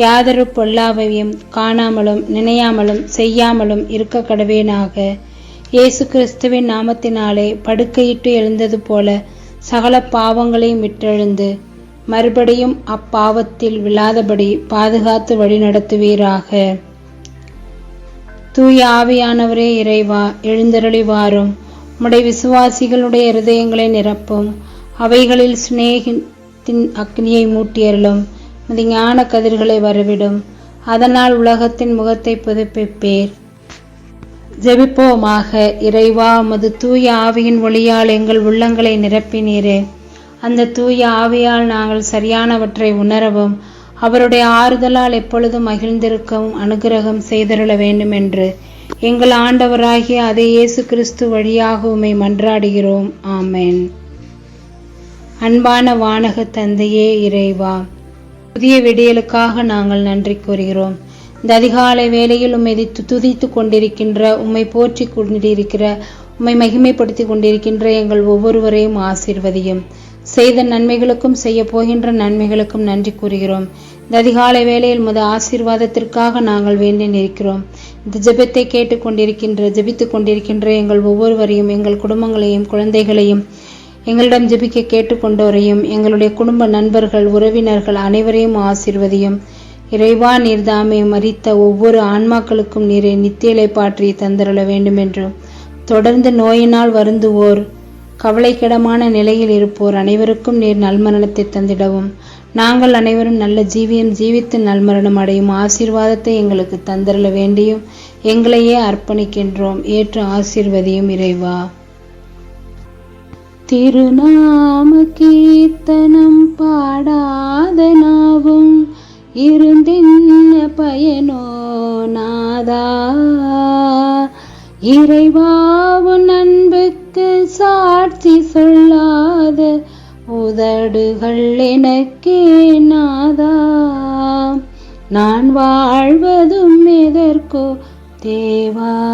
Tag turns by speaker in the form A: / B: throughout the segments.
A: யாதொரு பொல்லாவையும் காணாமலும் நினையாமலும் செய்யாமலும் இருக்க கடவேனாக. இயேசு கிறிஸ்துவின் நாமத்தினாலே படுக்கையிட்டு எழுந்தது போல சகல பாவங்களையும் விட்டெழுந்து மறுபடியும் அப்பாவத்தில் விழாதபடி பாதுகாத்து வழி நடத்துவீராக. தூய ஆவியானவரே இறைவா எழுந்தருளி வாரும் உம்முடைய விசுவாசிகளுடைய இருதயங்களை நிரப்பும். அவைகளில் சிநேகத்தின் அக்னியை மூட்டியருளும். உமது ஞான கதிர்களை வரவிடும். அதனால் உலகத்தின் முகத்தை புதுப்பிப்பேர். ஜெபிப்போமாக. இறைவா உமது தூய ஆவியின் ஒளியால் எங்கள் உள்ளங்களை நிரப்பினீரே. அந்த தூய ஆவியால் நாங்கள் சரியானவற்றை உணரவும் அவருடைய ஆறுதலால் எப்பொழுதும் மகிழ்ந்திருக்கவும் அனுகிரகம் செய்தருள வேண்டும் என்று எங்கள் ஆண்டவராகிய அதே இயேசு கிறிஸ்து வழியாக உம்மை மன்றாடுகிறோம். ஆமேன். அன்பான வானக தந்தையே இறைவா புதிய விடியலுக்காக நாங்கள் நன்றி கூறுகிறோம். இந்த அதிகாலை வேளையில் உம்மை து- துதித்து கொண்டிருக்கின்ற உம்மை போற்றி கொண்டிருக்கிற உம்மை மகிமைப்படுத்தி கொண்டிருக்கின்ற எங்கள் ஒவ்வொருவரையும் ஆசீர்வதியும். செய்த நன்மைகளுக்கும் செய்ய போகின்ற நன்மைகளுக்கும் நன்றி கூறுகிறோம். இந்த அதிகாலை வேளையில் முத ஆசீர்வாதத்திற்காக நாங்கள் வேண்டி நிற்கிறோம். இந்த ஜெபத்தை கேட்டுக்கொண்டிருக்கின்ற ஜெபித்து கொண்டிருக்கின்ற எங்கள் ஒவ்வொருவரையும் எங்கள் குடும்பங்களையும் குழந்தைகளையும் எங்களிடம் ஜெபிக்க கேட்டுக்கொண்டோரையும் எங்களுடைய குடும்ப நண்பர்கள் உறவினர்கள் அனைவரையும் ஆசிர்வதியும். இறைவா நீர்தாமே மறித்த ஒவ்வொரு ஆன்மாக்களுக்கும் நீரை நித்தியலை பாற்றி தந்தருள வேண்டும் என்றும் தொடர்ந்து நோயினால் வருந்துவோர் கவலைக்கிடமான நிலையில் இருப்போர் அனைவருக்கும் நீர் நல்மரணத்தை தந்திடவும். நாங்கள் அனைவரும் நல்ல ஜீவியம் ஜீவித்து நல்மரணம் அடையும் ஆசீர்வாதத்தை எங்களுக்கு தந்தரல வேண்டியும் எங்களையே அர்ப்பணிக்கின்றோம். ஏற்று ஆசீர்வதியும் இறைவா. திருநாம கீர்த்தனம் பாடாத நாவும் இருந்தென்ன பயனோ நாதா. இறைவாவுன் அன்புக்கு சாட்சி சொல்லாத உதடுகள் எனக்கே நாதா. நான் வாழ்வதும் எதற்கோ தேவா.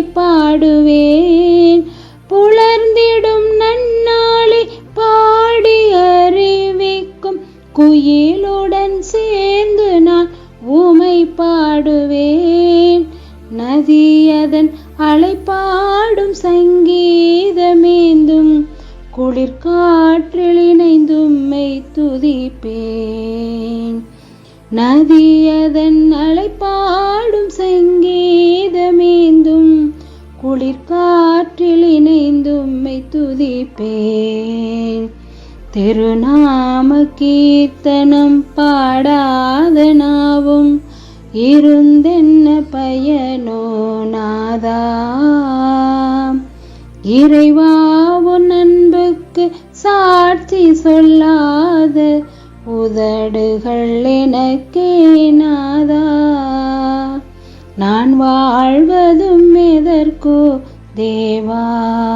A: பாடுவேன். புலர்ந்திடும் நன்னாளை பாடி அறிவிக்கும் குயிலுடன் சேர்ந்து நான் உமை பாடுவேன். நதியதன் அலைப்பாடும் சங்கீதமேந்தும் குளிர்காற்றில் இணைந்தும்மை துதிப்பேன். நதியதன் அலை துதிப்பேன் திருநாம கீர்த்தனம் பாடாத நாவும் இருந்தென்ன பயனோ நாதா. இறைவா உன் அன்புக்கு சாட்சி சொல்லாத உதடுகள் எனக்கே நாதா. நான் வாழ்வதும் எதற்கோ தேவா.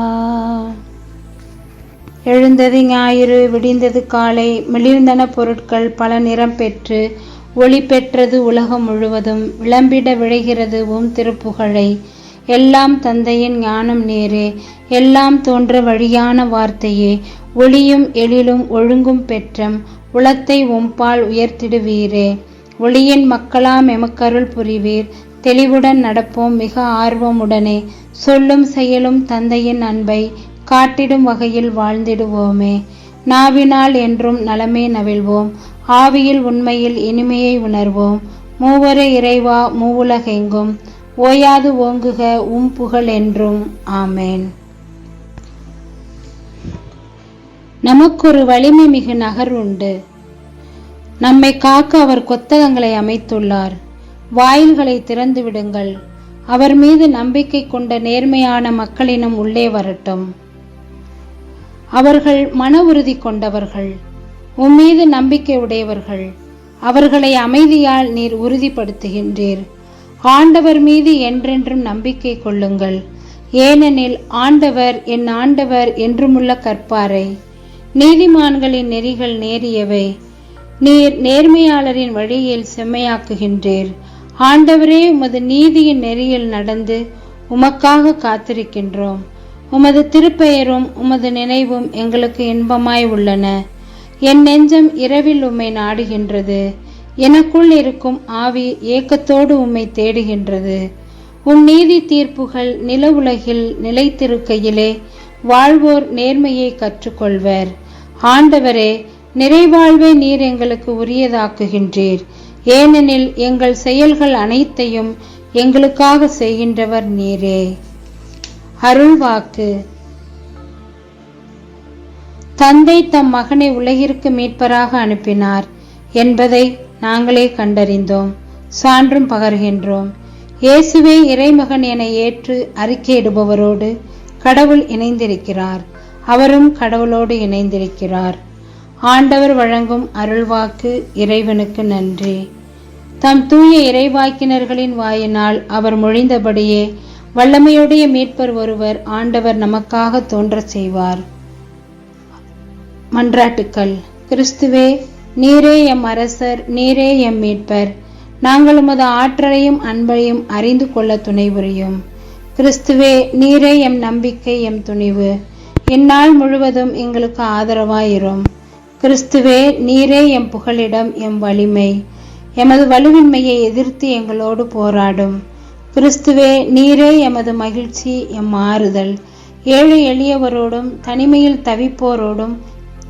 A: எழுந்தது ஞாயிறு விடிந்தது காலை. மிளிர்ந்தன பொருட்கள் பல நிறம் பெற்று ஒளி பெற்றது உலகம் முழுவதும் விளம்பிட விழைகிறது உம் திருப்புகழை. எல்லாம் தந்தையின் ஞானம் நேரே எல்லாம் தோன்ற வழியான வார்த்தையே. ஒளியும் எழிலும் ஒழுங்கும் பெற்றம் உளத்தை உம்பால் உயர்த்திடுவீரே. ஒளியின் மக்களாம் எமக்கருள் புரிவீர் தெளிவுடன் நடப்போம் மிக ஆர்வமுடனே. சொல்லும் செயலும் தந்தையின் அன்பை காட்டிடும் வகையில் வாழ்ந்திடுவோமே. நாவினால் என்றும் நலமே நவிழ்வோம். ஆவியில் உண்மையில் இனிமையை உணர்வோம். மூவரே இறைவா மூவுலகெங்கும். ஓயாது ஓங்குக உம் புகழ் என்றும். ஆமேன். நமக்கொரு வலிமை மிகு நகர் உண்டு நம்மை காக்க அவர் கொத்தகங்களை அமைத்துள்ளார். வாயில்களை திறந்து விடுங்கள் அவர் மீது நம்பிக்கை கொண்ட நேர்மையான மக்களினம் உள்ளே வரட்டும். அவர்கள் மன உறுதி கொண்டவர்கள். உம்மீது நம்பிக்கை உடையவர்கள் அவர்களை அமைதியால் நீர் உறுதிப்படுத்துகின்றீர். ஆண்டவர் மீது என்றென்றும் நம்பிக்கை கொள்ளுங்கள். ஏனெனில் ஆண்டவர் என் ஆண்டவர் என்றுமுள்ள கற்பாரை நீதிமான்களின் நெறிகள் நேரியவை. நீர் நேர்மையாளரின் வழியில் செம்மையாக்குகின்றீர். ஆண்டவரே உமது நீதியின் நெறியில் நடந்து உமக்காக காத்திருக்கின்றோம். உமது திருப்பெயரும் உமது நினைவும் எங்களுக்கு இன்பமாய் உள்ளன. என் நெஞ்சம் இரவில் உம்மை நாடுகின்றது. எனக்குள் இருக்கும் ஆவி ஏக்கத்தோடு உம்மை தேடுகின்றது. உம் நீதி தீர்ப்புகள் நில உலகில் நிலைத்திருக்கையிலே வாழ்வோர் நேர்மையை கற்றுக்கொள்வர். ஆண்டவரே நிறைவாழ்வை நீர் எங்களுக்கு உரியதாக்குகின்றீர். ஏனெனில் எங்கள் செயல்கள் அனைத்தையும் எங்களுக்காக செய்கின்றவர் நீரே. அருள்வாக்கு. தந்தை தம் மகனை உலகிற்கு மீட்பராக அனுப்பினார் என்பதை நாங்களே கண்டறிந்தோம். சான்றும் பகர்கின்றோம். இயேசுவே இறைமகன் என ஏற்று அறிக்கையிடுபவரோடு கடவுள் இணைந்திருக்கிறார். அவரும் கடவுளோடு இணைந்திருக்கிறார். ஆண்டவர் வழங்கும் அருள்வாக்கு இறைவனுக்கு நன்றி. தம் தூய இறைவாக்கினர்களின் வாயினால் அவர் மொழிந்தபடியே வல்லமையுடைய மீட்பர் ஒருவர் ஆண்டவர் நமக்காக தோன்றச் செய்வார். மன்றாட்டுக்கள். கிறிஸ்துவே நீரே எம் அரசர் நீரே எம் மீட்பர். நாங்கள் உமது ஆற்றலையும் அன்பையும் அறிந்து கொள்ள துணை புரியும் கிறிஸ்துவே நீரே எம் நம்பிக்கை எம் துணிவு. இந்நாள் முழுவதும் எங்களுக்கு ஆதரவாயிரும். கிறிஸ்துவே நீரே எம் புகலிடம் எம் வலிமை. எமது வலுவின்மையை எதிர்த்து எங்களோடு போராடும். கிறிஸ்துவே நீரே எமது மகிழ்ச்சி எம் ஆறுதல் ஏழை எளியவரோடும் தனிமையில் தவிப்போரோடும்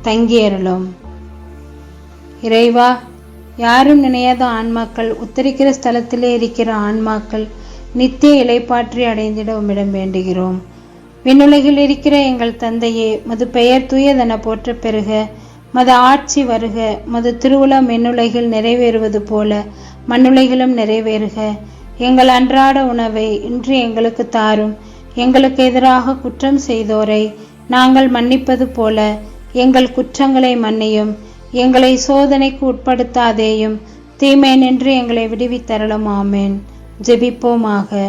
A: தங்கியறலும் இறைவா யாரும் நினையாத ஆன்மாக்கள் உத்தரிக்கிற ஸ்தலத்திலே இருக்கிற ஆன்மாக்கள் நித்திய இலைப்பாற்றி அடைந்திட உம்மிடம் வேண்டுகிறோம். விண்ணுலகில் இருக்கிற எங்கள் தந்தையே மது பெயர் தூயதென போற்ற பெறுக மது ஆட்சி வருக மது திருவுளம் விண்ணுலகில் நிறைவேறுவது போல மண்ணுலகிலும் நிறைவேறுக. எங்கள் அன்றாட உணவை இன்று எங்களுக்கு தாரும். எங்களுக்கு எதிராக குற்றம் செய்தோரை நாங்கள் மன்னிப்பது போல எங்கள் குற்றங்களை மன்னியும். எங்களை சோதனைக்கு உட்படுத்தாதேயும் தீமை நின்று எங்களை விடுவித்தரலும் ஆமேன். ஜெபிப்போமாக.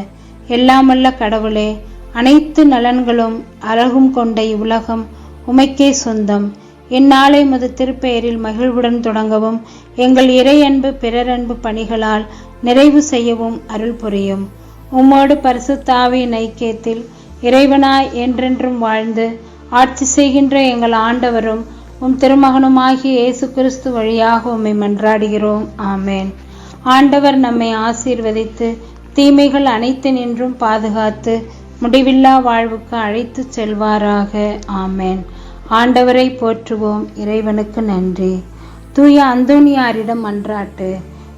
A: எல்லாமல்ல கடவுளே அனைத்து நலன்களும் அழகும் கொண்ட இவ்வுலகம் உமைக்கே சொந்தம். இந்நாளை முது திருப்பெயரில் மகிழ்வுடன் தொடங்கவும் எங்கள் இறை அன்பு பிறரன்பு பணிகளால் நிறைவு செய்யவும் அருள் புரியும். உம்மோடு பரிசுத்தாவின் ஐக்கியத்தில் இறைவனாய் என்றென்றும் வாழ்ந்து ஆட்சி செய்கின்ற எங்கள் ஆண்டவரும் உம் திருமகனுமாகிய இயேசு கிறிஸ்து வழியாக உம்மை மன்றாடுகிறோம். ஆமேன். ஆண்டவர் நம்மை ஆசீர்வதித்து தீமைகள் அனைத்து நின்றும் பாதுகாத்து முடிவில்லா வாழ்வுக்கு அழைத்துச் செல்வாராக. ஆமேன். ஆண்டவரை போற்றுவோம். இறைவனுக்கு நன்றி. தூய அந்தோணியாரிடம் மன்றாட்டு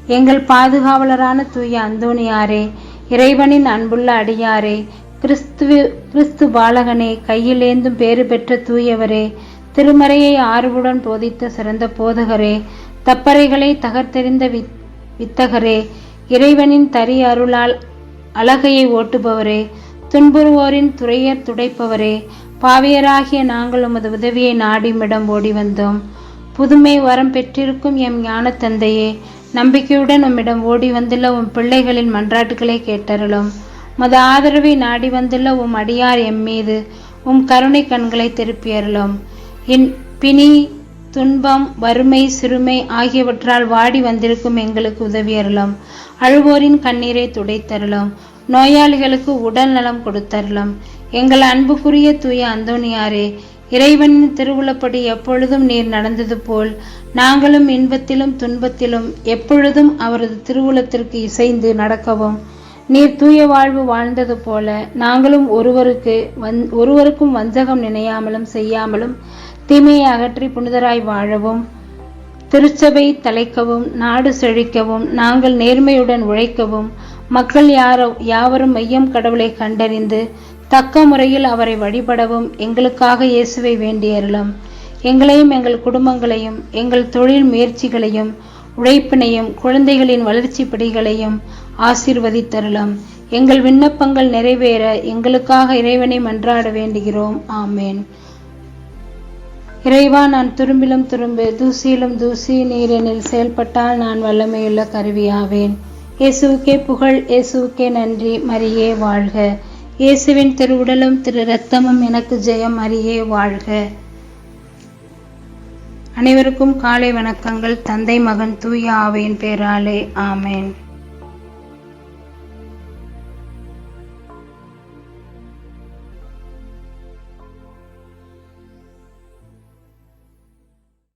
A: எங்கள் பாதுகாவலரான தூய அந்தோணியாரே இறைவனின் அன்புள்ள அடியாரே கிறிஸ்துவ கிறிஸ்து பாலகனே கையிலேந்தும் பேறு பெற்ற தூயவரே திருமறையை ஆர்வுடன் போதித்த சிறந்த போதகரே தப்பறைகளை தகர்த்தெறிந்த வித் வித்தகரே இறைவனின் தரி அருளால் அழகையை ஓட்டுபவரே துன்புறுவோரின் துறையர் துடைப்பவரே பாவியராகிய நாங்கள் உமது உதவியை நாடிமிடம் ஓடி வந்தோம். புதுமை வரம் பெற்றிருக்கும் எம் ஞான தந்தையே நம்பிக்கையுடன் உம்மிடம் ஓடி வந்துள்ள உம் பிள்ளைகளின் மன்றாட்டுகளை கேட்டருளும். மத ஆதரவை நாடி வந்துள்ள உம் அடியார் எம் மீது உம் கருணை கண்களை திருப்பியருளும். என் பிணி துன்பம் வறுமை சிறுமை ஆகியவற்றால் வாடி வந்திருக்கும் எங்களுக்கு உதவியருளும். அழுவோரின் கண்ணீரை துடைத்தருளும். நோயாளிகளுக்கு உடல் நலம் கொடுத்தருளும். எங்கள் அன்புக்குரிய தூய அந்தோணியாரே இறைவனின் திருவுளப்படி எப்பொழுதும் நீர் நடந்தது போல் நாங்களும் இன்பத்திலும் துன்பத்திலும் எப்பொழுதும் அவரது திருவுளத்திற்கு இசைந்து நடக்கவும். நீர் தூய வாழ்வு வாழ்ந்தது போல நாங்களும் ஒருவருக்கு வந் ஒருவருக்கும் வஞ்சகம் நினையாமலும் செய்யாமலும் தீமையை அகற்றி புனிதராய் வாழவும். திருச்சபை தலைக்கவும் நாடு செழிக்கவும் நாங்கள் நேர்மையுடன் உழைக்கவும். மக்கள் யாரோ யாவரும் மையம் கடவுளை கண்டறிந்து தக்க முறையில் அவரை வழிபடவும் எங்களுக்காக இயேசுவை வேண்டியருளும் எங்களையும் எங்கள் குடும்பங்களையும் எங்கள் தொழில் முயற்சிகளையும் உழைப்பினையும் குழந்தைகளின் வளர்ச்சி படிகளையும் ஆசீர்வதித்தருளும். எங்கள் விண்ணப்பங்கள் நிறைவேற எங்களுக்காக இறைவனை மன்றாட வேண்டுகிறோம். ஆமேன். இறைவா நான் துரும்பிலும் துரும்பு தூசியிலும் தூசி நீரெனில் செயல்பட்டால் நான் வல்லமையுள்ள கருவியாவேன். இயேசுவுக்கே புகழ் இயேசுவுக்கே நன்றி மரியே வாழ்க. இயேசுவின் திரு உடலும் திரு ரத்தமும் எனக்கு ஜெயம் அறியே வாழ்க. அனைவருக்கும் காலை வணக்கங்கள். தந்தை மகன் தூய ஆவையின் பேராலே. ஆமேன்.